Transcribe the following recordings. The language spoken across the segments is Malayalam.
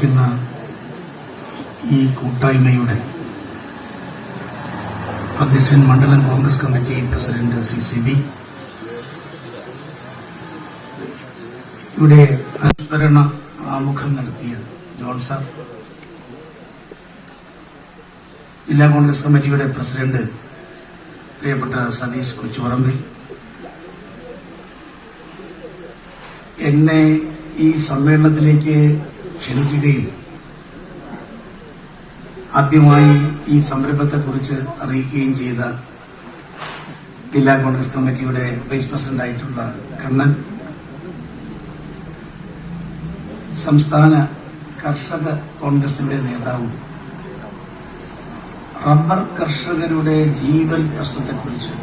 നടന്നുകൊണ്ടിരിക്കുന്ന ഈ കൂട്ടായ്മയുടെ അധ്യക്ഷൻ മണ്ഡലം Congress committee president C C B. ഇവിടെ അനുസ്മരണ ആമുഖം നടത്തിയ ജോൺ സാർ. ജില്ലാ കോൺഗ്രസ് കമ്മിറ്റിയുടെ പ്രസിഡന്റ് പ്രിയപ്പെട്ട സതീഷ് കൊച്ചുപറമ്പിൽ. എന്നെ ഈ സമ്മേളനത്തിലേക്ക് ക്ഷണിക്കുകയും ആദ്യമായി ഈ സംരംഭത്തെക്കുറിച്ച് അറിയിക്കുകയും ചെയ്ത ജില്ലാ കോൺഗ്രസ് കമ്മിറ്റിയുടെ വൈസ് പ്രസിഡന്റായിട്ടുള്ള കണ്ണൻ സംസ്ഥാന കർഷക കോൺഗ്രസിന്റെ നേതാവും റബ്ബർ കർഷകരുടെ ജീവൻ പ്രശ്നത്തെക്കുറിച്ച്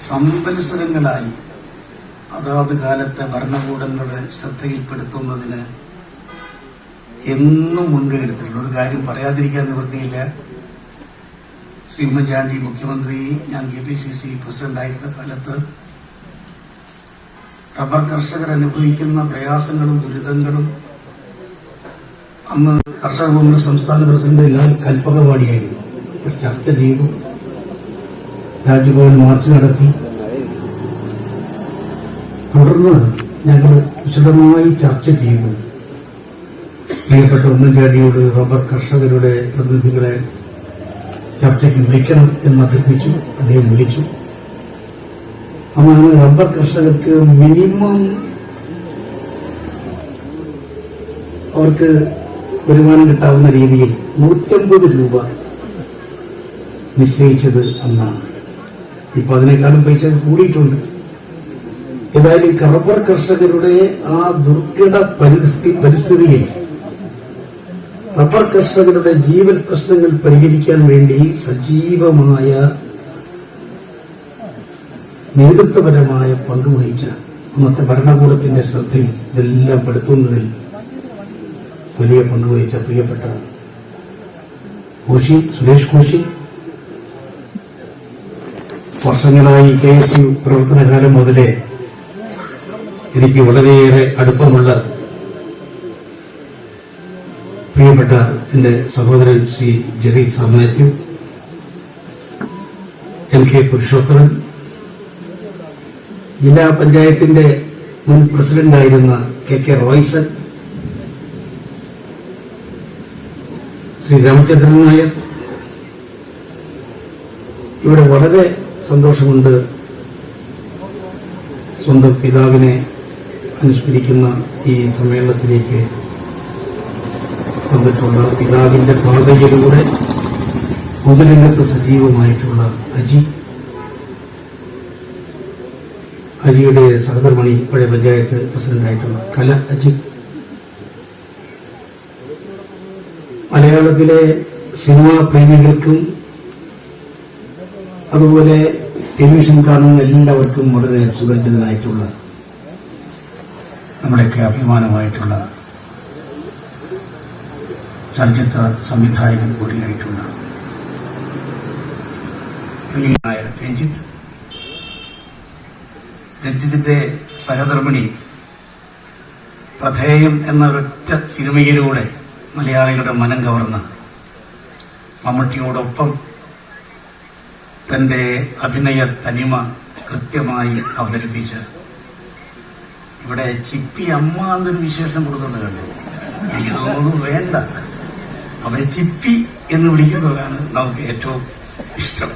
സംവത്സരങ്ങളായി അതാത് കാലത്തെ ഭരണകൂടങ്ങളുടെ ശ്രദ്ധയിൽപ്പെടുത്തുന്നതിന് എന്നും മുൻകൈ ഒരു കാര്യം പറയാതിരിക്കാൻ നിവൃത്തിയില്ല. ശ്രീ ഉമ്മൻചാണ്ടി മുഖ്യമന്ത്രി ഞാൻ കെ പി സി സി പ്രസിഡന്റായിരുന്ന കാലത്ത് റബ്ബർ കർഷകർ അനുഭവിക്കുന്ന പ്രയാസങ്ങളും ദുരിതങ്ങളും അന്ന് കർഷക കോൺഗ്രസ് സംസ്ഥാന പ്രസിഡന്റ് ലാൽ കൽപ്പകവാടിയായിരുന്നു. ഒരു ചർച്ച ചെയ്തു. രാജ്ഭവൻ മാർച്ച് നടത്തി. തുടർന്ന് ഞങ്ങൾ വിശദമായി ചർച്ച ചെയ്ത്. പ്രിയപ്പെട്ട ഉമ്മൻചാണ്ടിയോട് റബ്ബർ കർഷകരുടെ പ്രതിനിധികളെ ചർച്ചയ്ക്ക് വിളിക്കണം എന്ന് അഭ്യർത്ഥിച്ചു അദ്ദേഹം വിളിച്ചു. അന്നാണ് റബ്ബർ കർഷകർക്ക് മിനിമം അവർക്ക് വരുമാനം കിട്ടാവുന്ന രീതിയിൽ നൂറ്റമ്പത് രൂപ നിശ്ചയിച്ചത് അന്നാണ്. ഇപ്പൊ അതിനേക്കാളും പൈസ കൂടിയിട്ടുണ്ട്. ഏതായാലും റബ്ബർ കർഷകരുടെ ആ ദുർഘട പരിസ്ഥിതി പരിസ്ഥിതിയിൽ റബ്ബർ കർഷകരുടെ ജീവൻ പ്രശ്നങ്ങൾ പരിഹരിക്കാൻ വേണ്ടി സജീവമായ നേതൃത്വപരമായ പങ്ക് വഹിച്ച അന്നത്തെ ഭരണകൂടത്തിന്റെ ശ്രദ്ധയിൽ ഇതെല്ലാം പെടുത്തുന്നതിൽ വലിയ പങ്ക് വഹിച്ച പ്രിയപ്പെട്ട കോശി സുരേഷ് കോശി. വർഷങ്ങളായി കെ എസ് യു പ്രവർത്തനകാലം മുതലേ എനിക്ക് വളരെയേറെ അടുപ്പമുള്ള പ്രിയപ്പെട്ട എന്റെ സഹോദരൻ Shri Jerry Sam Mathew M K Purushothaman ജില്ലാ പഞ്ചായത്തിന്റെ മുൻ പ്രസിഡന്റായിരുന്ന കെ കെ റോയ്സൺ ശ്രീ രാമചന്ദ്രൻ നായർ. ഇവിടെ വളരെ സന്തോഷമുണ്ട് സ്വന്തം പിതാവിനെ അനുസ്മരിക്കുന്ന ഈ സമ്മേളനത്തിലേക്ക് വന്നിട്ടുള്ള പിതാവിന്റെ പാതയിലൂടെ പൊതുരംഗത്ത് സജീവമായിട്ടുള്ള അജി. അജിയുടെ സഹധർമ്മണി പഴയ പഞ്ചായത്ത് പ്രസിഡന്റായിട്ടുള്ള കല അജി. മലയാളത്തിലെ സിനിമാ പ്രേമികൾക്കും അതുപോലെ ടെലിവിഷൻ കാണുന്ന എല്ലാവർക്കും വളരെ സുപരിചിതനായിട്ടുള്ള നമ്മുടെയൊക്കെ അഭിമാനമായിട്ടുള്ള ചലച്ചിത്ര സംവിധായകൻ കൂടിയായിട്ടുള്ള പ്രിയനായ രഞ്ജിത്ത്. രഞ്ജിത്തിന്റെ സഹധർമ്മിണി പഥേയം എന്ന ഒരൊറ്റ സിനിമയിലൂടെ മലയാളികളുടെ മനം കവർന്ന് മമ്മൂട്ടിയോടൊപ്പം തന്റെ അഭിനയ തനിമ കൃത്യമായി അവതരിപ്പിച്ച് ഇവിടെ ചിപ്പി അമ്മ എന്നൊരു വിശേഷം കൊടുക്കുന്നത് കണ്ടു. എനിക്ക് തോന്നുന്നു വേണ്ട. അവരെ ചിപ്പി എന്ന് വിളിക്കുന്നതാണ് നമുക്ക് ഏറ്റവും ഇഷ്ടം.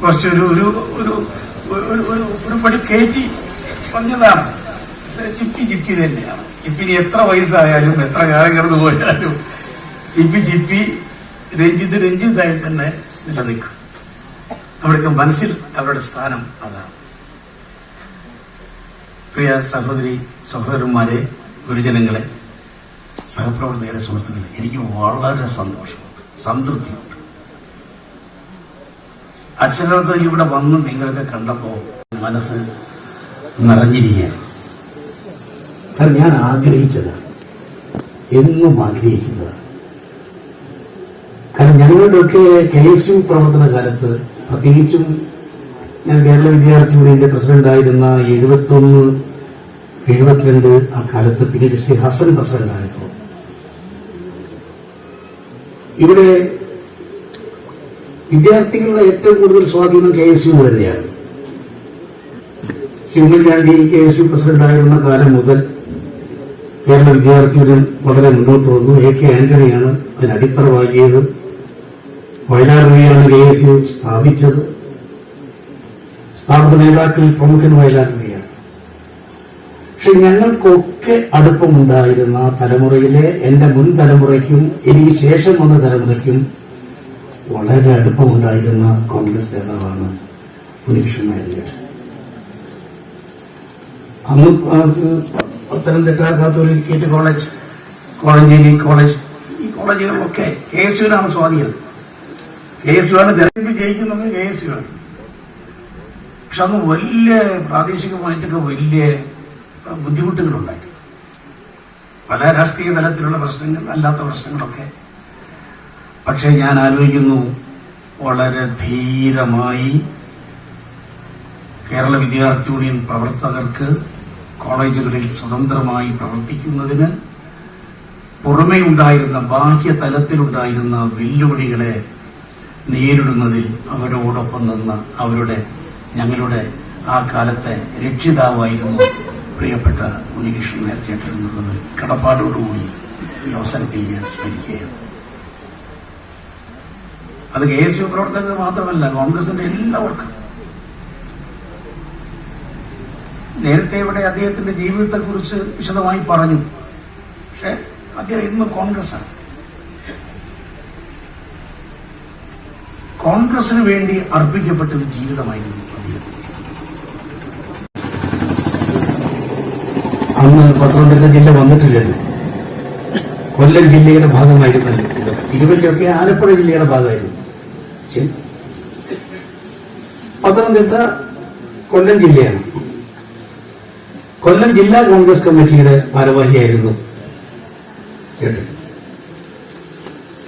കുറച്ചൊരു ഒരു ഒരു ഒരു ഒരു പടി കയറ്റി പറഞ്ഞതാണ് ചിപ്പി ചിപ്പി തന്നെയാണ്. ചിപ്പിന് എത്ര വയസ്സായാലും എത്ര കാലം കിടന്നു പോയാലും ചിപ്പി ചിപ്പി രഞ്ജിത് രഞ്ജിതായി തന്നെ നിലനിൽക്കും. അവിടേക്ക് മനസ്സിൽ അവരുടെ സ്ഥാനം അതാണ്. പ്രിയ സഹോദരി സഹോദരന്മാരെ ഗുരുജനങ്ങളെ സഹപ്രവർത്തകരെ സുഹൃത്തുക്കളെ എനിക്ക് വളരെ സന്തോഷമുണ്ട് സംതൃപ്തിയുണ്ട് അക്ഷരാർത്ഥത്തിൽ ഇവിടെ വന്ന് നിങ്ങളൊക്കെ കണ്ടപ്പോൾ മനസ്സ് നിറഞ്ഞിരിക്കുകയാണ്. കാരണം ഞാൻ ആഗ്രഹിച്ചത് എന്നും ആഗ്രഹിക്കുന്നത് കാരണം ഞങ്ങളുടെയൊക്കെ കെ എസ് യു പ്രവർത്തന കാലത്ത് പ്രത്യേകിച്ചും ഞാൻ കേരള വിദ്യാർത്ഥി യൂണിയന്റെ പ്രസിഡന്റായിരുന്ന എഴുപത്തൊന്ന് എഴുപത്തിരണ്ട് ആ കാലത്ത് പിന്നീട് ശ്രീ ഹസൻ പ്രസിഡന്റായപ്പോൾ ഇവിടെ വിദ്യാർത്ഥികളുടെ ഏറ്റവും കൂടുതൽ സ്വാധീനം കെ എസ് യു തന്നെയാണ്. ഉമ്മൻചാണ്ടി കെ എസ് യു പ്രസിഡന്റായിരുന്ന കാലം മുതൽ കേരള വിദ്യാർത്ഥികൾ വളരെ മുന്നോട്ട് വന്നു. എ കെ ആന്റണിയാണ് അതിന് അടിത്തറ വയലാറിനെയാണ് കെ എസ് യു സ്ഥാപിച്ചത്. സ്ഥാപക നേതാക്കളിൽ പ്രമുഖൻ വയലാറിനെയാണ് പക്ഷെ ഞങ്ങൾക്കൊക്കെ അടുപ്പമുണ്ടായിരുന്ന തലമുറയിലെ എന്റെ മുൻ തലമുറയ്ക്കും എനിക്ക് ശേഷം വന്ന തലമുറയ്ക്കും വളരെ അടുപ്പമുണ്ടായിരുന്ന കോൺഗ്രസ് നേതാവാണ് ഉണ്ണികൃഷ്ണൻ നായർ. അന്ന് Pathanamthitta Catholicate College Kozhencherry College ഈ കോളേജുകളിലൊക്കെ കെ എസ് യുവിനാണ് സ്വാധീനം. കെ എസ് യു ആണ് തെരഞ്ഞെടുപ്പ് ജയിക്കുന്നത് കെ എസ് യു ആണ്. പക്ഷെ അന്ന് വലിയ പ്രാദേശികമായിട്ടൊക്കെ വലിയ ആ, ബുദ്ധിമുട്ടുകളുണ്ടായിരുന്നു. പല രാഷ്ട്രീയ തലത്തിലുള്ള പ്രശ്നങ്ങൾ അല്ലാത്ത പ്രശ്നങ്ങളൊക്കെ. പക്ഷേ ഞാൻ ആലോചിക്കുന്നു വളരെ ധീരമായി കേരള വിദ്യാർത്ഥി യൂണിയൻ പ്രവർത്തകർക്ക് കോളേജുകളിൽ സ്വതന്ത്രമായി പ്രവർത്തിക്കുന്നതിന് പുറമേ ഉണ്ടായിരുന്ന ബാഹ്യ തലത്തിലുണ്ടായിരുന്ന വെല്ലുവിളികളെ നേരിടുന്നതിൽ അവരോടൊപ്പം നിന്ന് അവരുടെ ഞങ്ങളുടെ ആ കാലത്തെ രക്ഷിതാവായിരുന്നു പ്രിയപ്പെട്ട ഉണ്ണികൃഷ്ണൻ നായർ ചേട്ടൻ എന്നുള്ളത് കടപ്പാടോടുകൂടി ഈ അവസരത്തിൽ ഞാൻ സ്മരിക്കുകയാണ്. അത് കെ എസ് യു പ്രവർത്തകർ മാത്രമല്ല കോൺഗ്രസിന്റെ എല്ലാവർക്കും. നേരത്തെ ഇവിടെ അദ്ദേഹത്തിന്റെ ജീവിതത്തെക്കുറിച്ച് വിശദമായി പറഞ്ഞു. പക്ഷെ അദ്ദേഹം ഇന്നും കോൺഗ്രസ് ആണ് കോൺഗ്രസിന് വേണ്ടി അർപ്പിക്കപ്പെട്ട ഒരു ജീവിതമായിരുന്നു അദ്ദേഹത്തിന്. അന്ന് പത്തനംതിട്ട ജില്ല വന്നിട്ടില്ലല്ലോ. കൊല്ലം ജില്ലയുടെ ഭാഗമായിരുന്നല്ലോ ഇതൊക്കെ. തിരുവല്ലയൊക്കെ ആലപ്പുഴ ജില്ലയുടെ ഭാഗമായിരുന്നു. പത്തനംതിട്ട കൊല്ലം ജില്ലയാണ്. കൊല്ലം ജില്ലാ കോൺഗ്രസ് കമ്മിറ്റിയുടെ ഭാരവാഹിയായിരുന്നു ചേട്ടൻ.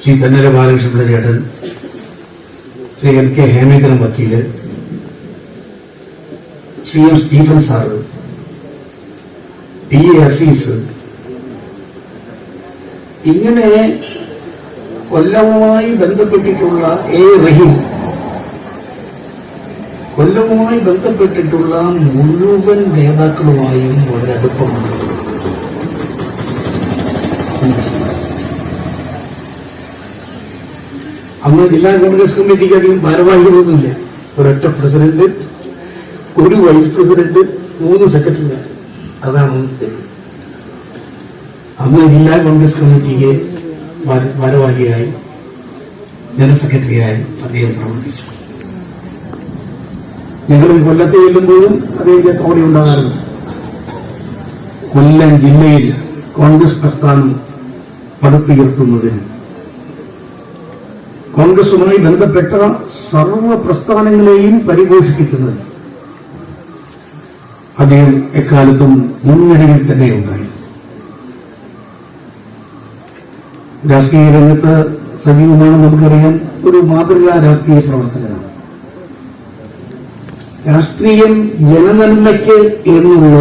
ശ്രീ തന്നല ബാലകൃഷ്ണപിള്ള ചേട്ടൻ ശ്രീ എം കെ ഹേമേന്ദ്രൻ വക്കീൽ Shri M Stephen sir A Aziz ഇങ്ങനെ കൊല്ലവുമായി ബന്ധപ്പെട്ടിട്ടുള്ള എ റഹീം കൊല്ലവുമായി ബന്ധപ്പെട്ടിട്ടുള്ള മുഴുവൻ നേതാക്കളുമായും വളരെ അടുപ്പമാണ് അന്ന് ജില്ലാ കോൺഗ്രസ് കമ്മിറ്റിക്ക് അധികം ഭാരവാഹികളൊന്നുമില്ല. ഒരൊറ്റ പ്രസിഡന്റ് ഒരു വൈസ് പ്രസിഡന്റ് മൂന്ന് സെക്രട്ടറിമാർ അതാണ് അന്ന് ജില്ലാ കോൺഗ്രസ് കമ്മിറ്റിക്ക് ഭാര- ഭാരവാഹിയായി ജനറൽ സെക്രട്ടറിയായി അദ്ദേഹം പ്രവർത്തിച്ചു. ഞങ്ങൾ കൊല്ലത്ത് ചെല്ലുമ്പോഴും അദ്ദേഹത്തെ തോണി ഉണ്ടാകാറുണ്ട്. കൊല്ലം ജില്ലയിൽ കോൺഗ്രസ് പ്രസ്ഥാനം പടുത്തുയർത്തുന്നതിന്. കോൺഗ്രസുമായി ബന്ധപ്പെട്ട സർവ പ്രസ്ഥാനങ്ങളെയും പരിപോഷിപ്പിക്കുന്നതിന്. അദ്ദേഹം എക്കാലത്തും മുൻനിരയിൽ തന്നെ ഉണ്ടായി. രാഷ്ട്രീയ രംഗത്ത് സജീവമാണ് നമുക്കറിയാം ഒരു മാതൃകാ രാഷ്ട്രീയ പ്രവർത്തകനാണ്. രാഷ്ട്രീയം ജനനന്മയ്ക്ക് എന്നുള്ള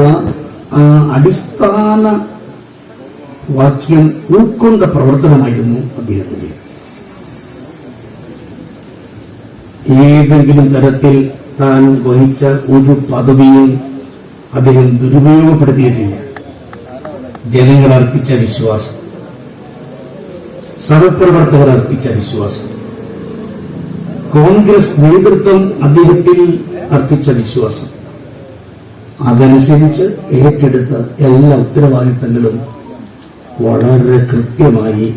അടിസ്ഥാന വാക്യം ഉൾക്കൊണ്ട പ്രവർത്തനമായിരുന്നു അദ്ദേഹത്തിന്റെ ഏതെങ്കിലും തരത്തിൽ താൻ വഹിച്ച ഒരു പദവിയും അദ്ദേഹം ദുരുപയോഗപ്പെടുത്തിയിട്ടില്ല. ജനങ്ങൾ അർപ്പിച്ച വിശ്വാസം സഹപ്രവർത്തകർ അർപ്പിച്ച വിശ്വാസം കോൺഗ്രസ് നേതൃത്വം അദ്ദേഹത്തിൽ അർപ്പിച്ച വിശ്വാസം. അതനുസരിച്ച് ഏറ്റെടുത്ത എല്ലാ ഉത്തരവാദിത്തങ്ങളും വളരെ കൃത്യമായി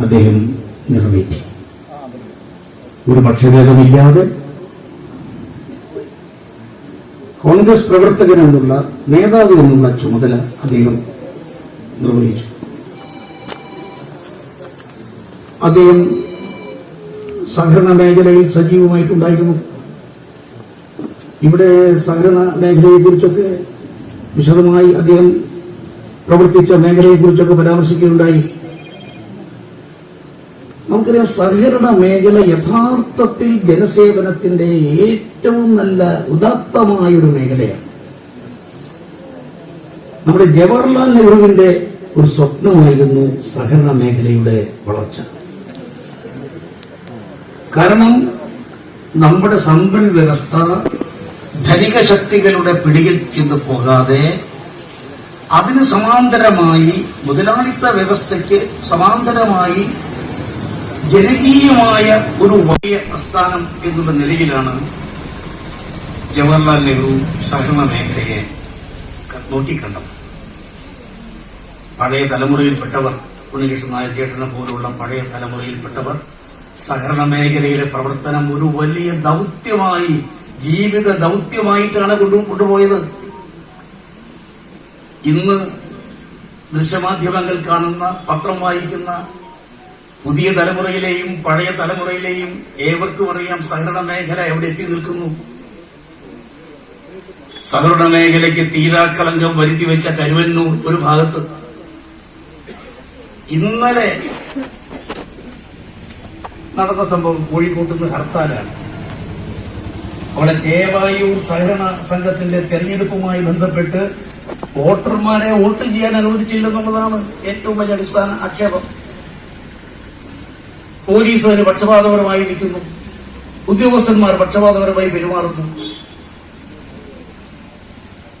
അദ്ദേഹം നിറവേറ്റി. ഒരു പക്ഷഭേദമില്ലാതെ കോൺഗ്രസ് പ്രവർത്തകൻ എന്നുള്ള നേതാവ് എന്നുള്ള ചുമതല അദ്ദേഹം നിർവഹിച്ചു. അദ്ദേഹം സഹകരണ മേഖലയിൽ സജീവമായിട്ടുണ്ടായിരുന്നു. ഇവിടെ സഹകരണ മേഖലയെ കുറിച്ചൊക്കെ വിശദമായി അദ്ദേഹം പ്രവർത്തിച്ച മേഖലയെ കുറിച്ചൊക്കെ പരാമർശിക്കുകയുണ്ടായി. നമുക്കറിയാം സഹകരണ മേഖല യഥാർത്ഥത്തിൽ ജനസേവനത്തിന്റെ ഏറ്റവും നല്ല ഉദാത്തമായ ഒരു മേഖലയാണ്. നമ്മുടെ ജവഹർലാൽ നെഹ്റുവിന്റെ ഒരു സ്വപ്നമായിരുന്നു സഹകരണ മേഖലയുടെ വളർച്ച. കാരണം നമ്മുടെ സമ്പൽ വ്യവസ്ഥ ധനിക ശക്തികളുടെ പിടിയിൽ ചെന്ന് പോകാതെ അതിന് സമാന്തരമായി മുതലാളിത്ത വ്യവസ്ഥയ്ക്ക് സമാന്തരമായി ജനകീയമായ ഒരു വലിയ പ്രസ്ഥാനം എന്നുള്ള നിലയിലാണ് ജവഹർലാൽ നെഹ്റു സഹകരണ മേഖലയെ നോക്കിക്കണ്ടത്. പഴയ തലമുറയിൽപ്പെട്ടവർ ഉണ്ണികൃഷ്ണൻ നായർ ചേട്ടനെ പോലുള്ള പഴയ തലമുറയിൽപ്പെട്ടവർ സഹകരണ മേഖലയിലെ പ്രവർത്തനം ഒരു വലിയ ദൗത്യമായി ജീവിത ദൗത്യമായിട്ടാണ് കൊണ്ടു കൊണ്ടുപോയത്. ഇന്ന് ദൃശ്യമാധ്യമങ്ങൾ കാണുന്ന പത്രം വായിക്കുന്ന പുതിയ തലമുറയിലെയും പഴയ തലമുറയിലെയും ഏവർക്കും അറിയാം സഹകരണ മേഖല എവിടെ എത്തി നിൽക്കുന്നു. സഹകരണ മേഖലയ്ക്ക് തീരാക്കളങ്കം വരുത്തി വെച്ച കരുവന്നൂർ ഒരു ഭാഗത്ത്. ഇന്നലെ നടന്ന സംഭവം കോഴിക്കോട്ട് ഹർത്താലാണ്. അവിടെ ചേവായൂർ സഹകരണ സംഘത്തിന്റെ തെരഞ്ഞെടുപ്പുമായി ബന്ധപ്പെട്ട് വോട്ടർമാരെ വോട്ട് ചെയ്യാൻ അനുവദിച്ചില്ലെന്നുള്ളതാണ് ഏറ്റവും വലിയ അടിസ്ഥാന ആക്ഷേപം. പോലീസ് അതിന് പക്ഷപാതപരമായി നിൽക്കുന്നു. ഉദ്യോഗസ്ഥന്മാർ പക്ഷപാതപരമായി പെരുമാറുന്നു.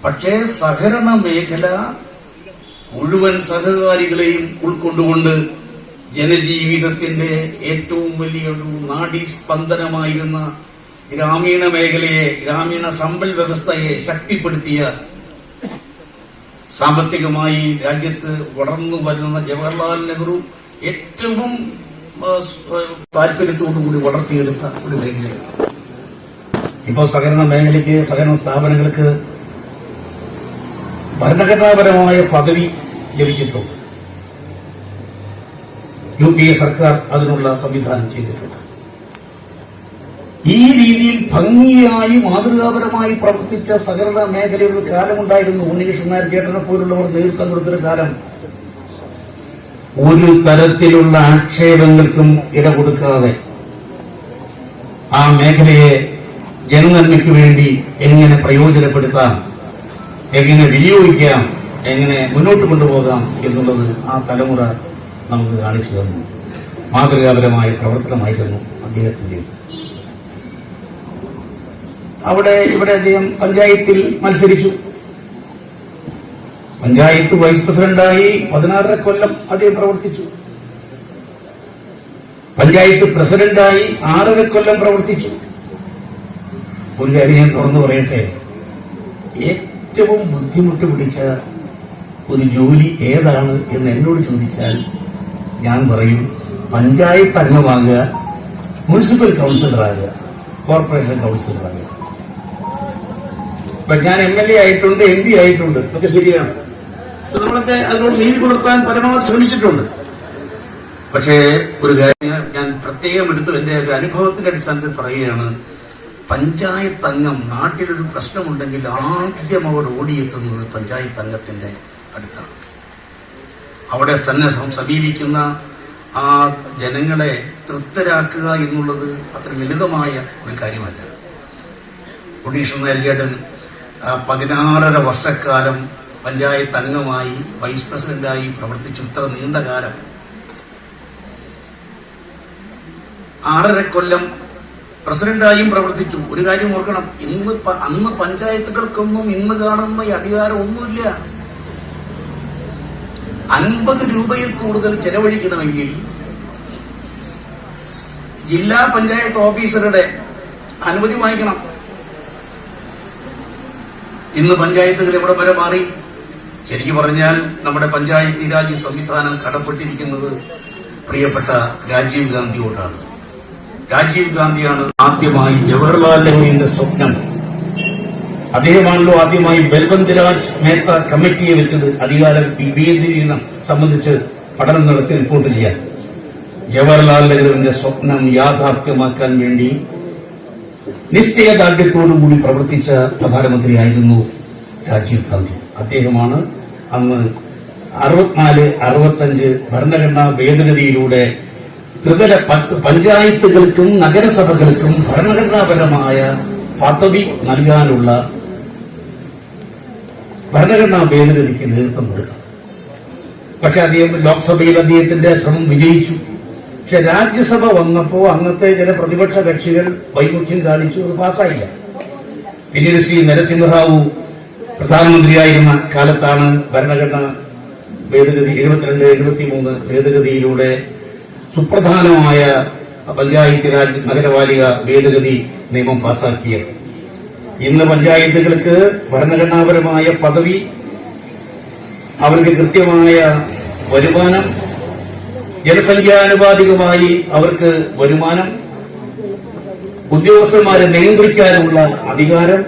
പക്ഷേ സഹകരണ മേഖല മുഴുവൻ സഹകാരികളെയും ഉൾക്കൊണ്ടുകൊണ്ട് ജനജീവിതത്തിന്റെ ഏറ്റവും വലിയൊരു നാഡീസ്പന്ദനമായിരുന്ന ഗ്രാമീണ മേഖലയെ ഗ്രാമീണ സമ്പൽ വ്യവസ്ഥയെ ശക്തിപ്പെടുത്തിയ സാമ്പത്തികമായി രാജ്യത്ത് വളർന്നു വരുന്ന ജവഹർലാൽ നെഹ്റു ഏറ്റവും താല്പര്യത്തോടുകൂടി വളർത്തിയെടുത്ത ഒരു മേഖലയാണ്. ഇപ്പോൾ സഹകരണ മേഖലയ്ക്ക് സഹകരണ സ്ഥാപനങ്ങൾക്ക് ഭരണഘടനാപരമായ പദവി ലഭിച്ചിട്ടുണ്ട്. യു പി എ സർക്കാർ അതിനുള്ള സംവിധാനം ചെയ്തിട്ടുണ്ട്. ഈ രീതിയിൽ ഭംഗിയായി മാതൃകാപരമായി പ്രവർത്തിച്ച സഹകരണ മേഖലയുടെ കാലമുണ്ടായിരുന്നു. ഉണ്ണികൃഷ്ണൻ നായർ ചേട്ടനെ പോലുള്ളവർ നേതൃത്വം കൊടുത്തൊരു കാലം ഒരു തരത്തിലുള്ള ആക്ഷേപങ്ങൾക്കും ഇട കൊടുക്കാതെ ആ മേഖലയെ ജനനന്മയ്ക്ക് വേണ്ടി എങ്ങനെ പ്രയോജനപ്പെടുത്താം എങ്ങനെ വിനിയോഗിക്കാം എങ്ങനെ മുന്നോട്ട് കൊണ്ടുപോകാം എന്നുള്ളത് ആ തലമുറ നമുക്ക് കാണിച്ചു തന്നു. മാതൃകാപരമായ പ്രവർത്തനമായിരുന്നു അദ്ദേഹത്തിന്റെ അവിടെ ഇവിടെ അദ്ദേഹം പഞ്ചായത്തിൽ മത്സരിച്ചു. പഞ്ചായത്ത് വൈസ് പ്രസിഡന്റായി പതിനാറര കൊല്ലം അദ്ദേഹം പ്രവർത്തിച്ചു. പഞ്ചായത്ത് പ്രസിഡന്റായി ആറര കൊല്ലം പ്രവർത്തിച്ചു. ഒരു കാര്യം ഞാൻ തുറന്നു പറയട്ടെ. ഏറ്റവും ബുദ്ധിമുട്ട് പിടിച്ച ഒരു ജോലി ഏതാണ് എന്ന് എന്നോട് ചോദിച്ചാൽ ഞാൻ പറയും പഞ്ചായത്ത് അംഗമാകുക മുനിസിപ്പൽ കൗൺസിലറാകുക കോർപ്പറേഷൻ കൗൺസിലറാകുക. ഇപ്പൊ ഞാൻ എം എൽ എ ആയിട്ടുണ്ട് എം പി ആയിട്ടുണ്ട് ഒക്കെ ശരിയാണ്. നമ്മളൊക്കെ അതിനോട് നീതി പുലർത്താൻ പരമാവധി ശ്രമിച്ചിട്ടുണ്ട്. പക്ഷേ ഒരു കാര്യം ഞാൻ പ്രത്യേകം എടുത്തു എന്റെ ഒരു അനുഭവത്തിന്റെ അടിസ്ഥാനത്തിൽ പറയുകയാണ്. പഞ്ചായത്ത് അംഗം നാട്ടിലൊരു പ്രശ്നമുണ്ടെങ്കിൽ ആദ്യം അവർ ഓടിയെത്തുന്നത് പഞ്ചായത്ത് അംഗത്തിന്റെ അടുത്താണ്. അവിടെ തന്നെ സമീപിക്കുന്ന ആ ജനങ്ങളെ തൃപ്തരാക്കുക എന്നുള്ളത് അത്ര ലളിതമായ ഒരു കാര്യമല്ല. ഉണ്ണീഷൻ നേരിച്ചേട്ടൻ പതിനാറര വർഷക്കാലം പഞ്ചായത്ത് അംഗമായി വൈസ് പ്രസിഡന്റായി പ്രവർത്തിച്ചു ഇത്ര നീണ്ട കാലം ആറര കൊല്ലം പ്രസിഡന്റായും പ്രവർത്തിച്ചു. ഒരു കാര്യം ഓർക്കണം. ഇന്ന് അന്ന് പഞ്ചായത്തുകൾക്കൊന്നും ഇന്ന് കാണുന്ന അധികാരം ഒന്നുമില്ല അൻപത് രൂപയിൽ കൂടുതൽ ചെലവഴിക്കണമെങ്കിൽ ജില്ലാ പഞ്ചായത്ത് ഓഫീസറുടെ അനുമതി വാങ്ങിക്കണം. ഇന്ന് പഞ്ചായത്തുകൾ എവിടെ വരെ മാറി. ശരിക്കും പറഞ്ഞാൽ നമ്മുടെ പഞ്ചായത്തി രാജ് സംവിധാനം കടപ്പെട്ടിരിക്കുന്നത് പ്രിയപ്പെട്ട രാജീവ് ഗാന്ധിയോടാണ്. രാജീവ് ഗാന്ധിയാണ് ആദ്യമായി ജവഹർലാൽ നെഹ്റുവിന്റെ സ്വപ്നം. അദ്ദേഹമാണല്ലോ ആദ്യമായി ബൽവന്ത് രാജ് മേത്ത കമ്മിറ്റിയെ വെച്ചത് അധികാരം വിവേചനം സംബന്ധിച്ച് പഠനം നടത്തി റിപ്പോർട്ട് ചെയ്യാൻ. ജവഹർലാൽ നെഹ്റുവിന്റെ സ്വപ്നം യാഥാർത്ഥ്യമാക്കാൻ വേണ്ടി നിശ്ചയദാർഢ്യത്തോടുകൂടി പ്രവർത്തിച്ച പ്രധാനമന്ത്രിയായിരുന്നു രാജീവ് ഗാന്ധി. അദ്ദേഹമാണ് അന്ന് അറുപത്തിനാല് അറുപത്തഞ്ച് ഭരണഘടനാ ഭേദഗതിയിലൂടെ ത്രിതല പഞ്ചായത്തുകൾക്കും നഗരസഭകൾക്കും ഭരണഘടനാപരമായ പദവി നൽകാനുള്ള ഭരണഘടനാ ഭേദഗതിക്ക് നേതൃത്വം കൊടുത്തു. പക്ഷെ അദ്ദേഹം ലോക്സഭയിൽ അദ്ദേഹത്തിന്റെ ശ്രമം വിജയിച്ചു. പക്ഷെ രാജ്യസഭ വന്നപ്പോ അന്നത്തെ ചില പ്രതിപക്ഷ കക്ഷികൾ വൈമുഖ്യം കാണിച്ചു അത് പാസ്സായില്ല. പിന്നീട് ശ്രീ നരസിംഹറാവു പ്രധാനമന്ത്രിയായിരുന്ന കാലത്താണ് ഭരണഘടന ഭേദഗതി എഴുപത്തിരണ്ട് എഴുപത്തിമൂന്ന് ഭേദഗതിയിലൂടെ സുപ്രധാനമായ പഞ്ചായത്ത് രാജ് നഗരപാലിക ഭേദഗതി നിയമം പാസാക്കിയത്. ഇന്ന് പഞ്ചായത്തുകൾക്ക് ഭരണഘടനാപരമായ പദവി അവർക്ക് കൃത്യമായ വരുമാനം ജനസംഖ്യാനുപാതികമായി അവർക്ക് വരുമാനം ഉദ്യോഗസ്ഥന്മാരെ നിയന്ത്രിക്കാനുള്ള അധികാരം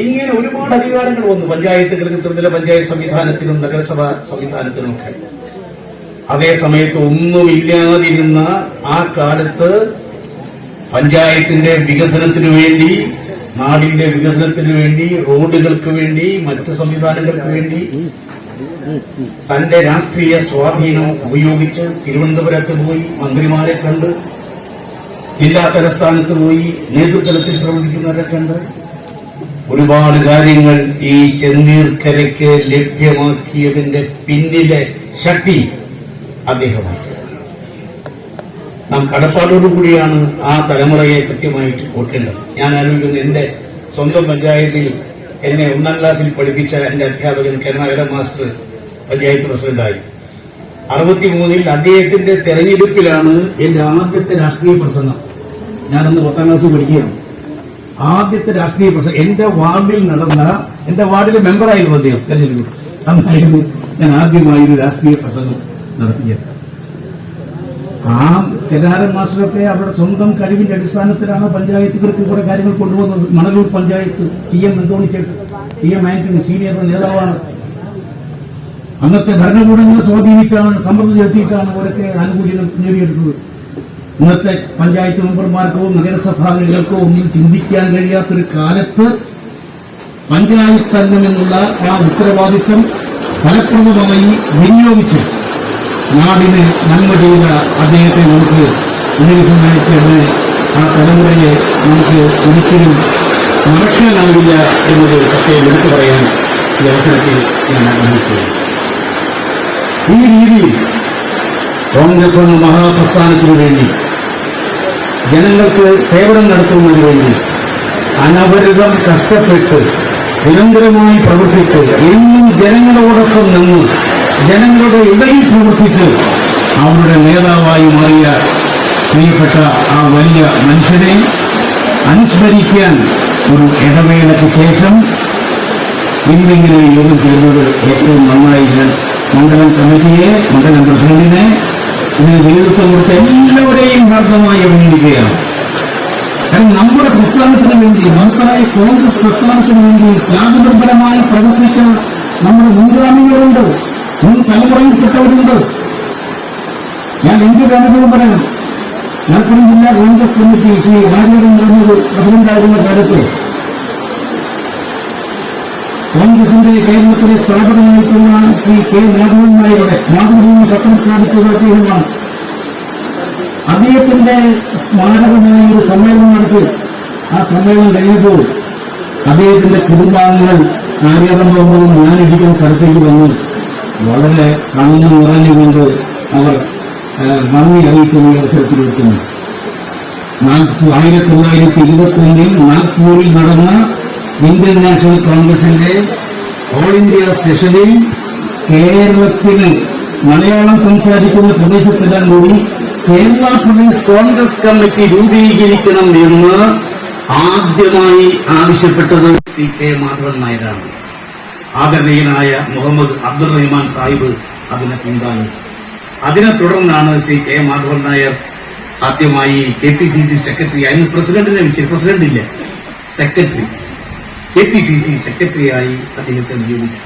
ഇങ്ങനെ ഒരുപാട് അധികാരങ്ങൾ വന്നു. പഞ്ചായത്തുകൾക്ക് ത്രിതല പഞ്ചായത്ത് സംവിധാനത്തിനും നഗരസഭ സംവിധാനത്തിനുമൊക്കെ. അതേ സമയത്ത് ഒന്നുമില്ലാതിരുന്ന ആ കാലത്ത് പഞ്ചായത്തിന്റെ വികസനത്തിനു വേണ്ടി നാടിന്റെ വികസനത്തിനു വേണ്ടി റോഡുകൾക്ക് വേണ്ടി മറ്റു സംവിധാനങ്ങൾക്ക് വേണ്ടി തന്റെ രാഷ്ട്രീയ സ്വാധീനം ഉപയോഗിച്ച് തിരുവനന്തപുരത്ത് പോയി മന്ത്രിമാരെ കണ്ട് ജില്ലാ തലസ്ഥാനത്ത് പോയി നേതൃത്വത്തിൽ പ്രവർത്തിക്കുന്നവരെ കണ്ട് ഒരുപാട് കാര്യങ്ങൾ ഈ ചെന്നീർക്കരയ്ക്ക് ലഭ്യമാക്കിയതിന്റെ പിന്നിലെ ശക്തി അദ്ദേഹമായി നാം കടപ്പാടോടുകൂടിയാണ് ആ തലമുറയെ കൃത്യമായിട്ട് ഓർക്കേണ്ടത്. ഞാൻ ആലോചിക്കുന്നു എന്റെ സ്വന്തം പഞ്ചായത്തിൽ എന്നെ ഒന്നാം ക്ലാസ്സിൽ പഠിപ്പിച്ച എന്റെ അധ്യാപകൻ കരുണാകര മാസ്റ്റർ പഞ്ചായത്ത് പ്രസിഡന്റായി. അറുപത്തിമൂന്നിൽ അദ്ദേഹത്തിന്റെ തെരഞ്ഞെടുപ്പിലാണ് എന്റെ ആദ്യത്തെ രാഷ്ട്രീയ പ്രസംഗം. ഞാനന്ന് പത്താം ക്ലാസ് പഠിക്കുകയാണ്. ആദ്യത്തെ രാഷ്ട്രീയ പ്രശ്നം എന്റെ വാർഡിൽ നടന്ന എന്റെ വാർഡിലെ മെമ്പറായിരുന്നു അദ്ദേഹം തെരഞ്ഞെടുപ്പ് അന്നായിരുന്നു ഞാൻ ആദ്യമായി ഒരു രാഷ്ട്രീയ പ്രസംഗം നടത്തിയത്. ആ കെലാരൻ മാസ്റ്ററൊക്കെ അവരുടെ സ്വന്തം കഴിവിന്റെ അടിസ്ഥാനത്തിലാണ് പഞ്ചായത്തുകൾക്ക് കുറെ കാര്യങ്ങൾ കൊണ്ടുവന്നത്. മണലൂർ പഞ്ചായത്ത് ടി എം അന്തോണിച്ചേട്ട് ടി എം ആന്റണി സീനിയർ നേതാവാണ്. അന്നത്തെ ഭരണകൂടങ്ങളെ സ്വാധീനിച്ചാണ് സമ്മർദ്ദം ചെലുത്തിയിട്ടാണ് അവരൊക്കെ ആനുകൂല്യങ്ങൾ നേടിയെടുത്തത്. ഇന്നത്തെ പഞ്ചായത്ത് മെമ്പർമാർക്കോ നഗരസഭാംഗങ്ങൾക്കോ ഒന്നും ചിന്തിക്കാൻ കഴിയാത്തൊരു കാലത്ത് പഞ്ചായത്ത് അംഗം എന്നുള്ള ആ ഉത്തരവാദിത്വം ഫലപ്രദമായി വിനിയോഗിച്ച് നാടിന് നന്മ ചെയ്ത അദ്ദേഹത്തെ നമുക്ക് ഉന്നയിക്കുന്നതിന് ആ തലമുറയെ നമുക്ക് ഒരിക്കലും മറക്കാനാവില്ല എന്നത് പ്രത്യേകം എടുത്തു പറയാൻ ഈ അവസരത്തിൽ ഞാൻ ആഗ്രഹിക്കുന്നു. ഈ രീതിയിൽ കോൺഗ്രസ് എന്ന മഹാപ്രസ്ഥാനത്തിനു വേണ്ടി ജനങ്ങൾക്ക് സേവനം നടത്തുന്നതിന് വേണ്ടി അനവരതം കഷ്ടപ്പെട്ട് നിരന്തരമായി പ്രവർത്തിച്ച് എന്നും ജനങ്ങളോടൊപ്പം നിന്ന് ജനങ്ങളുടെ ഇടയിൽ പ്രവർത്തിച്ച് അവരുടെ നേതാവായി മാറിയ പ്രിയപ്പെട്ട ആ വലിയ മനുഷ്യനെ അനുസ്മരിക്കാൻ ഒരു ഇടവേളയ്ക്ക് ശേഷം ഇന്നിങ്ങനെ യോഗം ചെയ്യുന്നത് ഏറ്റവും നന്നായി ഞാൻ മണ്ഡലം കമ്മിറ്റിയെ മണ്ഡലം പ്രസിഡന്റിനെ എല്ലാവരെയും ഹാർദമായി അഭിനന്ദിക്കുകയാണ് കാരണം നമ്മുടെ പ്രസ്ഥാനത്തിന് വേണ്ടി മഹത്തായ കോൺഗ്രസ് പ്രസ്ഥാനത്തിന് വേണ്ടി ത്യാഗനിർഭരമായി പ്രവർത്തിച്ച നമ്മുടെ മുൻഗാമികളുണ്ട് മുൻ തലമുറയിൽപ്പെട്ടവരുണ്ട് ഞാൻ എന്റെ അനുഭവം പറയാം. മലപ്പുറം ജില്ലാ കോൺഗ്രസ് കമ്മിറ്റി ശ്രീ രാജേന്ദ്രൻ പ്രസിഡന്റായിരുന്ന കാലത്ത് കോൺഗ്രസിന്റെ കേരളത്തിലെ സ്ഥാപകനായിട്ടുള്ള ശ്രീ കെ. മാധവൻ നായരുടെ മാതൃഭൂമി പത്രം സ്ഥാപിച്ചത് അദ്ദേഹമാണ് അദ്ദേഹത്തിന്റെ സ്മാരകമായ ഒരു സമ്മേളനം നടത്തി. ആ സമ്മേളനം കഴിഞ്ഞപ്പോൾ അദ്ദേഹത്തിന്റെ കുടുംബാംഗങ്ങൾ കാര്യാരംഭവും ഞാനിരിക്കുന്ന സ്ഥലത്തേക്ക് വന്ന്. വളരെ കണ്ണു നിറഞ്ഞുകൊണ്ട് അവർ നന്ദി അറിയിക്കുന്ന അവസരത്തിൽ നാഗ്പൂർ ആയിരത്തി തൊള്ളായിരത്തി ഇരുപത്തി ഒന്നിൽ നാഗ്പൂരിൽ നടന്ന ഇന്ത്യൻ നാഷണൽ കോൺഗ്രസിന്റെ ഓൾ ഇന്ത്യ സെഷനിൽ കേരളത്തിന് മലയാളം സംസാരിക്കുന്ന പ്രദേശത്തെല്ലാം കൂടി കേരള പ്രദേശ് കോൺഗ്രസ് കമ്മിറ്റി രൂപീകരിക്കണം എന്ന് ആദ്യമായി ആവശ്യപ്പെട്ടത് സി കെ മാധവൻ നായരാണ്. ആദരണീയനായ മുഹമ്മദ് അബ്ദുൾ റഹ്മാൻ സാഹിബ് അതിനെ പിന്താങ്ങി അതിനെ തുടർന്നാണ് ശ്രീ കെ മാധവൻ നായർ ആദ്യമായി K P C C secretary അതിന് പ്രസിഡന്റിനെ വിളിച്ചത് പ്രസിഡന്റ് ഇല്ല secretary. K P C C സെക്രട്ടറിയായി അദ്ദേഹത്തെ നിയോഗിച്ചു.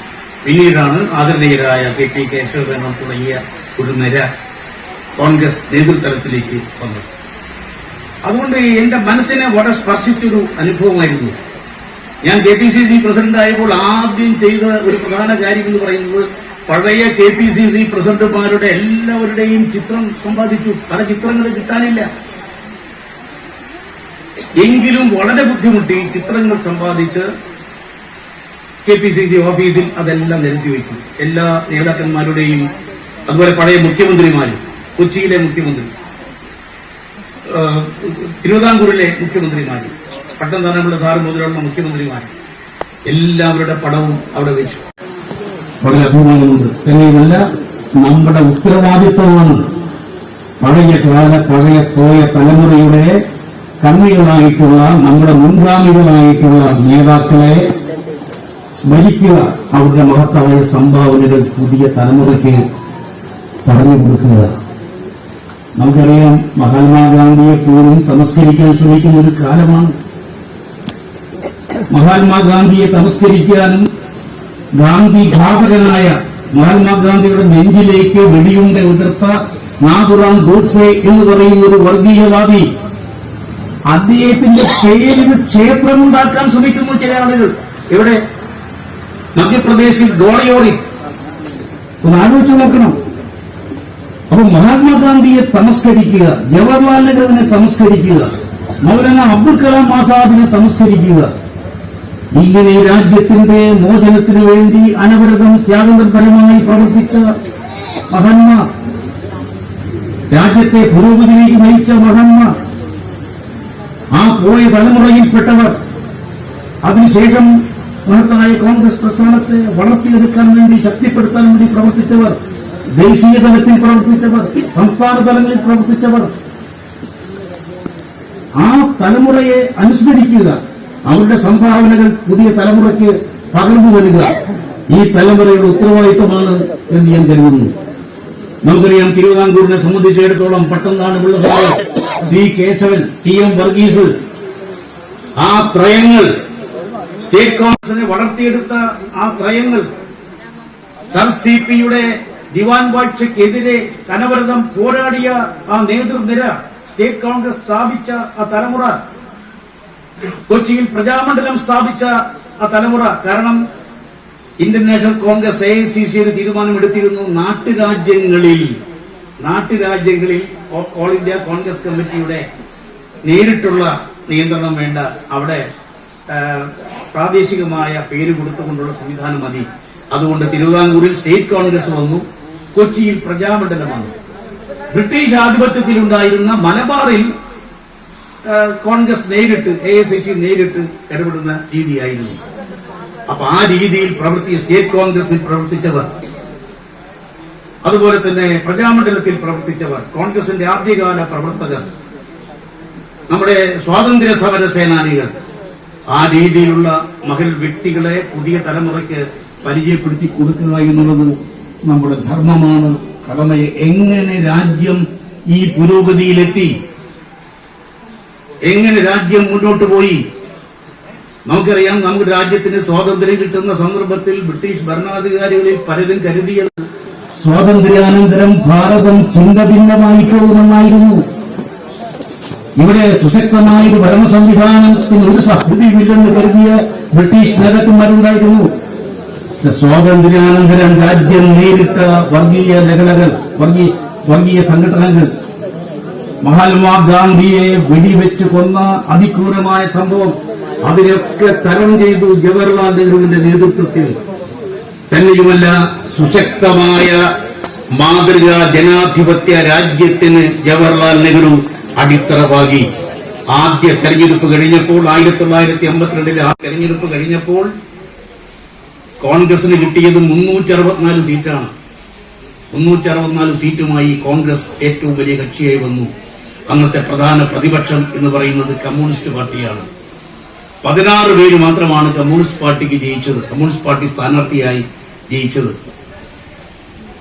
പിന്നീടാണ് ആദരണീയരായ കെ പി കേശവമേനോൻ തുടങ്ങിയ ഒരു നിര കോൺഗ്രസ് നേതൃതലത്തിലേക്ക് വന്നത്. അതുകൊണ്ട് എന്റെ മനസ്സിനെ വളരെ സ്പർശിച്ചൊരു അനുഭവമായിരുന്നു. ഞാൻ K P C C president ആയപ്പോൾ ആദ്യം ചെയ്ത ഒരു പ്രധാന കാര്യം എന്ന് പറയുന്നത് പഴയ കെ പി സി സി പ്രസിഡന്റുമാരുടെ എല്ലാവരുടെയും ചിത്രം സമ്പാദിച്ചു. പല ചിത്രങ്ങൾ കിട്ടാനില്ല. എങ്കിലും വളരെ ബുദ്ധിമുട്ടി ചിത്രങ്ങൾ സമ്പാദിച്ച് കെ പി സി സി ഓഫീസിൽ അതെല്ലാം നിരത്തി വയ്ക്കും എല്ലാ നേതാക്കന്മാരുടെയും അതുപോലെ പഴയ മുഖ്യമന്ത്രിമാരും കൊച്ചിയിലെ മുഖ്യമന്ത്രി തിരുവിതാംകൂറിലെ മുഖ്യമന്ത്രിമാരും പട്ടംതാനമുള്ള സാറ് മുതലുള്ള മുഖ്യമന്ത്രിമാരും എല്ലാവരുടെ പടവും അവിടെ വെച്ചു. വളരെ അഭിമാനമുണ്ട്. തന്നെയുമല്ല നമ്മുടെ ഉത്തരവാദിത്വമാണ് പഴയ കാല പഴയ പോയ തലമുറയുടെ കണ്ണികളായിട്ടുള്ള നമ്മുടെ മുൻഗാമികളായിട്ടുള്ള നേതാക്കളെ സ്മരിക്കുക. അവരുടെ മഹത്തായ സംഭാവനകൾ പുതിയ തലമുറയ്ക്ക് പറഞ്ഞു കൊടുക്കുക. നമുക്കറിയാം മഹാത്മാഗാന്ധിയെ പോലും തമസ്കരിക്കാൻ ശ്രമിക്കുന്ന ഒരു കാലമാണ്. മഹാത്മാഗാന്ധിയെ തമസ്കരിക്കാനും ഗാന്ധി ഘാതകനായ മഹാത്മാഗാന്ധിയുടെ നെഞ്ചിലേക്ക് വെടിയുണ്ട ഉതിർത്ത നാഥുറാം ഗോഡ്സെ എന്ന് പറയുന്ന ഒരു വർഗീയവാദി അദ്ദേഹത്തിന്റെ പേരിൽ ക്ഷേത്രം ഉണ്ടാക്കാൻ ശ്രമിക്കുന്നു ചില ആളുകൾ. ഇവിടെ മധ്യപ്രദേശിൽ ഗോളയോടി ഒന്ന് ആലോചിച്ച് നോക്കണം. അപ്പൊ മഹാത്മാഗാന്ധിയെ തമസ്കരിക്കുക ജവഹർലാൽ നെഹ്റുവിനെ തമസ്കരിക്കുക മൗലാന അബ്ദുൽ കലാം ആസാദിനെ തമസ്കരിക്കുക. ഇങ്ങനെ രാജ്യത്തിന്റെ മോചനത്തിനു വേണ്ടി അനവരതം ത്യാഗപരമായി പ്രവർത്തിച്ച മഹാന്മാർ രാജ്യത്തെ പുരോഗതിയിലേക്ക് നയിച്ച മഹാന്മാർ ആ പോയ തലമുറയിൽപ്പെട്ടവർ അതിനുശേഷം മഹത്തായ കോൺഗ്രസ് പ്രസ്ഥാനത്തെ വളർത്തിയെടുക്കാൻ വേണ്ടി ശക്തിപ്പെടുത്താൻ വേണ്ടി പ്രവർത്തിച്ചവർ ദേശീയ തലത്തിൽ പ്രവർത്തിച്ചവർ സംസ്ഥാന തലങ്ങളിൽ പ്രവർത്തിച്ചവർ ആ തലമുറയെ അനുസ്മരിക്കുക അവരുടെ സംഭാവനകൾ പുതിയ തലമുറയ്ക്ക് പകർന്നു നൽകുക ഈ തലമുറയുടെ ഉത്തരവാദിത്തമാണ് എന്ന് ഞാൻ കരുതുന്നു. നമുക്കറിയാം തിരുവിതാംകൂറിനെ സംബന്ധിച്ചിടത്തോളം പട്ടംനാട് പിള്ളസാറ് C Kesavan T M Varghese ആ ത്രയങ്ങൾ സ്റ്റേറ്റ് കോൺഗ്രസിനെ വളർത്തിയെടുത്ത ആ ത്രയങ്ങൾ സർ സി പിയുടെ ദിവാൻ വാഴ്ചയ്ക്കെതിരെ കനവരതം പോരാടിയ ആ നേതൃനിര സ്റ്റേറ്റ് കോൺഗ്രസ് സ്ഥാപിച്ച ആ തലമുറ കൊച്ചിയിൽ പ്രജാമണ്ഡലം സ്ഥാപിച്ച ആ തലമുറ. കാരണം Indian National Congress A I C C ഒരു തീരുമാനമെടുത്തിരുന്നു നാട്ടുരാജ്യങ്ങളിൽ. നാട്ടുരാജ്യങ്ങളിൽ ഓൾ ഇന്ത്യ കോൺഗ്രസ് കമ്മിറ്റിയുടെ നേരിട്ടുള്ള നിയന്ത്രണം വേണ്ട. അവിടെ പ്രാദേശികമായ പേര് കൊടുത്തുകൊണ്ടുള്ള സംവിധാനം മതി. അതുകൊണ്ട് തിരുവിതാംകൂറിൽ സ്റ്റേറ്റ് കോൺഗ്രസ് വന്നു. കൊച്ചിയിൽ പ്രജാമണ്ഡലം വന്നു. ബ്രിട്ടീഷ് ആധിപത്യത്തിലുണ്ടായിരുന്ന മലബാറിൽ കോൺഗ്രസ് നേരിട്ട് എ എസ് സി നേരിട്ട് ഇടപെടുന്ന രീതിയായിരുന്നു. അപ്പൊ ആ രീതിയിൽ പ്രവർത്തി സ്റ്റേറ്റ് കോൺഗ്രസിൽ പ്രവർത്തിച്ചവർ അതുപോലെ തന്നെ പ്രജാമണ്ഡലത്തിൽ പ്രവർത്തിച്ചവർ കോൺഗ്രസിന്റെ ആദ്യകാല പ്രവർത്തകർ നമ്മുടെ സ്വാതന്ത്ര്യ സമര സേനാനികൾ ആ രീതിയിലുള്ള മഹൽ വ്യക്തികളെ പുതിയ തലമുറയ്ക്ക് പരിചയപ്പെടുത്തി കൊടുക്കുക എന്നുള്ളത് നമ്മുടെ ധർമ്മമാണ്. കടമയെ എങ്ങനെ രാജ്യം ഈ പുരോഗതിയിലെത്തി? എങ്ങനെ രാജ്യം മുന്നോട്ട് പോയി? നമുക്കറിയാം നമുക്ക് രാജ്യത്തിന് സ്വാതന്ത്ര്യം കിട്ടുന്ന സന്ദർഭത്തിൽ ബ്രിട്ടീഷ് ഭരണാധികാരികളിൽ പലരും കരുതിയത് സ്വാതന്ത്ര്യാനന്തരം ഭാരതം ചിന്ത ഭിന്നമായി പോകുമെന്നായിരുന്നു ഇവിടെ സുശക്തമായ ഒരു ഭരണ സംവിധാനത്തിന് ഒരു സാധ്യതയുമില്ലെന്ന് കരുതിയ ബ്രിട്ടീഷ് നേതാക്കന്മാരുണ്ടായിരുന്നു. സ്വാതന്ത്ര്യാനന്തരം രാജ്യം നേരിട്ട വർഗീയ ലഹളകൾ വർഗീയ വർഗീയ സംഘടനകൾ. മഹാത്മാഗാന്ധിയെ വെടിവെച്ച് കൊന്ന അതിക്രൂരമായ സംഭവം അതിനൊക്കെ തരണം ചെയ്തു ജവഹർലാൽ നെഹ്റുവിന്റെ നേതൃത്വത്തിൽ. തന്നെയുമല്ല സുശക്തമായ മാതൃകാ ജനാധിപത്യ രാജ്യത്തിന് ജവഹർലാൽ നെഹ്റു അടിത്തറവാകി ആദ്യ തെരഞ്ഞെടുപ്പ് കഴിഞ്ഞപ്പോൾ ആയിരത്തി തൊള്ളായിരത്തി അമ്പത്തിരണ്ടിലെ ആ തെരഞ്ഞെടുപ്പ് കഴിഞ്ഞപ്പോൾ കോൺഗ്രസിന് കിട്ടിയത് മുന്നൂറ്റി അറുപത്തിനാല് സീറ്റാണ്. മുന്നൂറ്റി അറുപത്തിനാല് സീറ്റുമായി കോൺഗ്രസ് ഏറ്റവും വലിയ കക്ഷിയായി വന്നു. അന്നത്തെ പ്രധാന പ്രതിപക്ഷം എന്ന് പറയുന്നത് കമ്മ്യൂണിസ്റ്റ് പാർട്ടിയാണ്. പതിനാറ് പേര് മാത്രമാണ് കമ്മ്യൂണിസ്റ്റ് പാർട്ടിക്ക് ജയിച്ചത്. കമ്മ്യൂണിസ്റ്റ് പാർട്ടി സ്ഥാനാർത്ഥിയായി ജയിച്ചത്.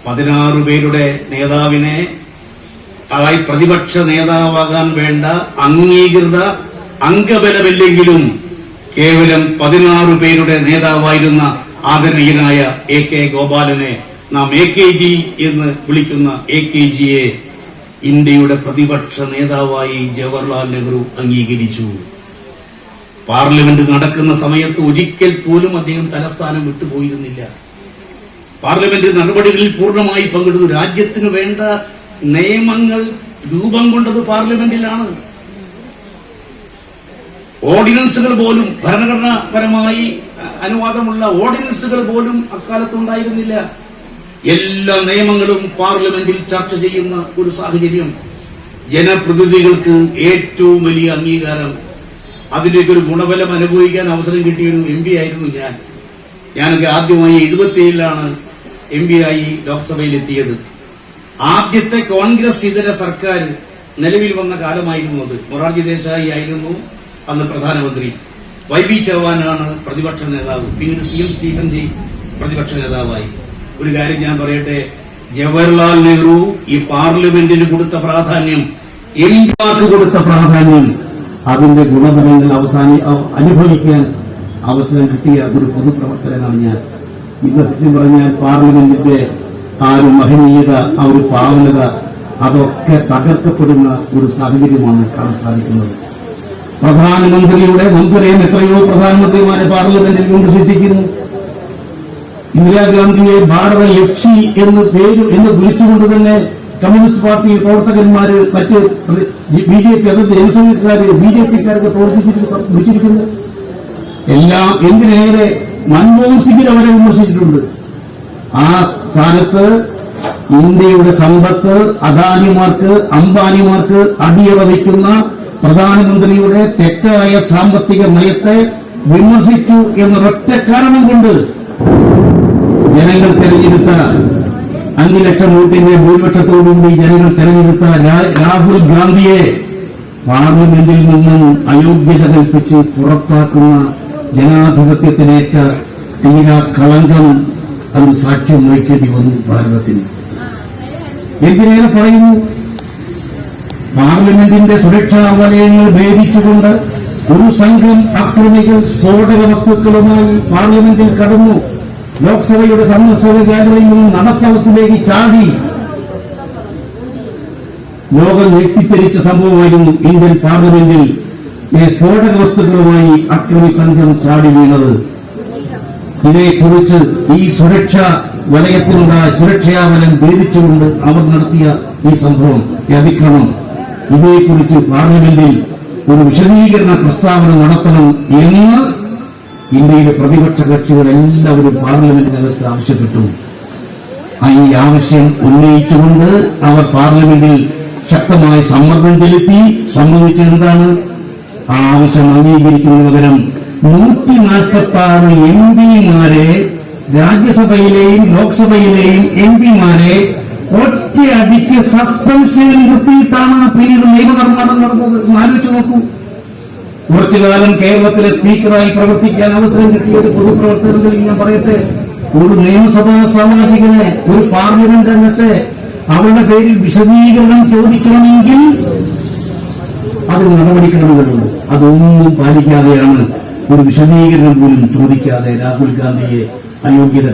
പതിനാറ് പേരുടെ നേതാവിനെ അതായത് പ്രതിപക്ഷ നേതാവാകാൻ വേണ്ട അംഗീകൃത അംഗബലമില്ലെങ്കിലും കേവലം പതിനാറ് പേരുടെ നേതാവായിരുന്ന ആദരണീയനായ എ കെ ഗോപാലനെ നാം എ കെ ജി എന്ന് വിളിക്കുന്ന എ കെ ജിയെ ഇന്ത്യയുടെ പ്രതിപക്ഷ നേതാവായി ജവഹർലാൽ നെഹ്റു അംഗീകരിച്ചു. പാർലമെന്റ് നടക്കുന്ന സമയത്ത് ഒരിക്കൽ പോലും അദ്ദേഹം തലസ്ഥാനം വിട്ടുപോയിരുന്നില്ല. പാർലമെന്റ് നടപടികളിൽ പൂർണമായി പങ്കെടുത്തു. രാജ്യത്തിന് വേണ്ട നിയമങ്ങൾ രൂപം കൊണ്ടത് പാർലമെന്റിലാണ്. ഓർഡിനൻസുകൾ പോലും ഭരണഘടനാപരമായി അനുവാദമുള്ള ഓർഡിനൻസുകൾ പോലും അക്കാലത്ത് ഉണ്ടായിരുന്നില്ല എല്ലാ നിയമങ്ങളും പാർലമെന്റിൽ ചർച്ച ചെയ്യുന്ന ഒരു സാഹചര്യം. ജനപ്രതിനിധികൾക്ക് ഏറ്റവും വലിയ അംഗീകാരം. അതിന്റെയൊക്കെ ഒരു ഗുണബലം അനുഭവിക്കാൻ അവസരം കിട്ടിയൊരു എം പി ആയിരുന്നു ഞാൻ. ഞാനൊക്കെ ആദ്യമായി എഴുപത്തിയേഴിലാണ് എം പി ആയി ലോക്സഭയിൽ എത്തിയത് ആദ്യത്തെ കോൺഗ്രസ് ഇതര സർക്കാർ നിലവിൽ വന്ന കാലമായിരുന്നു അത്. മൊറാർജി ദേശായി ആയിരുന്നു അന്ന് പ്രധാനമന്ത്രി. വൈ ബി ചൗഹാനാണ് പ്രതിപക്ഷ നേതാവ്. പിന്നീട് സി എം സ്റ്റീഫൻ ജി പ്രതിപക്ഷ നേതാവായി. ഒരു കാര്യം ഞാൻ പറയട്ടെ ജവഹർലാൽ നെഹ്റു ഈ പാർലമെന്റിന് കൊടുത്ത പ്രാധാന്യം എംപാക്ക് കൊടുത്ത പ്രാധാന്യം അതിന്റെ ഗുണഫലങ്ങൾ അവസാനി അവ- അനുഭവിക്കാൻ അവസരം കിട്ടിയ ഒരു പൊതുപ്രവർത്തകനാണ് ഞാൻ. ഇന്ന് സത്യം പറഞ്ഞാൽ പാർലമെന്റിന്റെ ആ ഒരു മഹനീയത ആ ഒരു പാവനത അതൊക്കെ തകർക്കപ്പെടുന്ന ഒരു സാഹചര്യമാണ് കാണാൻ സാധിക്കുന്നത്. പ്രധാനമന്ത്രിയുടെ നമുക്കറിയാം എത്രയോ പ്രധാനമന്ത്രിമാരെ പാർലമെന്റിൽ കൊണ്ട് സൃഷ്ടിക്കുന്നു ഇന്ദിരാഗാന്ധിയെ ഭാരത യക്ഷി എന്ന് പേര് എന്ന് വിളിച്ചുകൊണ്ട് തന്നെ കമ്മ്യൂണിസ്റ്റ് പാർട്ടി പ്രവർത്തകന്മാര് മറ്റ് ബി ജെ പി അതായത് ജനസംഘക്കാര് ബി ജെ പിക്കാരൊക്കെ പ്രവർത്തിച്ചിട്ട് വിളിച്ചിരിക്കുന്നു എല്ലാം എന്തിനേറെ മൻമോഹൻ സിംഗിനെ അവരെ വിമർശിച്ചിട്ടുണ്ട്. ആ സ്ഥാനത്ത് ഇന്ത്യയുടെ സമ്പത്ത് അദാനിമാർക്ക് അംബാനിമാർക്ക് അടിയറ വയ്ക്കുന്ന പ്രധാനമന്ത്രിയുടെ തെറ്റായ സാമ്പത്തിക നയത്തെ വിമർശിച്ചു എന്നൊരൊറ്റ കാരണം കൊണ്ട് ജനങ്ങൾ തെരഞ്ഞെടുത്ത അഞ്ചു ലക്ഷം വോട്ടിന്റെ ഭൂരിപക്ഷത്തോടുകൂടി ജനങ്ങൾ തെരഞ്ഞെടുത്ത രാഹുൽ ഗാന്ധിയെ പാർലമെന്റിൽ നിന്നും അയോഗ്യത കൽപ്പിച്ച് പുറത്താക്കുന്ന ജനാധിപത്യത്തിനേറ്റ തീരാ കളങ്കം അത് സാക്ഷ്യം വഹിക്കേണ്ടി വന്നു ഭാരതത്തിന്. എന്തിനേറെ പറയുന്നു? പാർലമെന്റിന്റെ സുരക്ഷാ വലയങ്ങൾ ഭേദിച്ചുകൊണ്ട് ഒരു സംഘം അക്രമികൾ സ്ഫോടക വസ്തുക്കളുമായി പാർലമെന്റിൽ കടന്നു. ലോക്സഭയുടെ കേന്ദ്രങ്ങളിൽ നിന്നും നടത്തളത്തിലേക്ക് ചാടി. ലോകം ഞെട്ടിത്തെരിച്ച സംഭവമായിരുന്നു ഇന്ത്യൻ പാർലമെന്റിൽ ഈ സ്ഫോടക വസ്തുക്കളുമായി അക്രമി സംഘം ചാടി വീണത്. ഇതേക്കുറിച്ച് ഈ സുരക്ഷാ വലയത്തിലുണ്ടായ സുരക്ഷാ വലം ഭേദിച്ചുകൊണ്ട് അവർ നടത്തിയ ഈ സംഭവം ഈ അതിക്രമം. ഇതേക്കുറിച്ച് പാർലമെന്റിൽ ഒരു വിശദീകരണ പ്രസ്താവന നടത്തണം എന്ന് ഇന്ത്യയിലെ പ്രതിപക്ഷ കക്ഷികൾ എല്ലാവരും പാർലമെന്റിനകത്ത് ആവശ്യപ്പെട്ടു. ഈ ആവശ്യം ഉന്നയിച്ചുകൊണ്ട് അവർ പാർലമെന്റിൽ ശക്തമായ സമ്മർദ്ദം ചെലുത്തി ആ ആവശ്യം അംഗീകരിക്കുന്നതിന് പകരം നൂറ്റി നാൽപ്പത്തി ആറ് എം പിമാരെ രാജ്യസഭയിലെയും ലോക്സഭയിലെയും എം പിമാരെ ഒറ്റയടിക്ക് സസ്പെൻഷൻ നിർത്തിയിട്ടാണ് പിന്നീട് നിയമനിർമ്മാണം നടന്നത് ആലോചിച്ചു നോക്കൂ. കുറച്ചു കാലം കേരളത്തിലെ സ്പീക്കറായി പ്രവർത്തിക്കാൻ അവസരം കിട്ടിയ ഒരു പൊതുപ്രവർത്തകരിൽ ഞാൻ പറയട്ടെ ഒരു നിയമസഭാ സാമാജികനെ ഒരു പാർലമെന്റ് അംഗത്തെ അവരുടെ പേരിൽ വിശദീകരണം ചോദിക്കണമെങ്കിൽ അത് നടപടിക്രമങ്ങളുണ്ട്. അതൊന്നും പാലിക്കാതെയാണ് ഒരു വിശദീകരണം പോലും ചോദിക്കാതെ രാഹുൽ ഗാന്ധിയെ അയോഗ്യത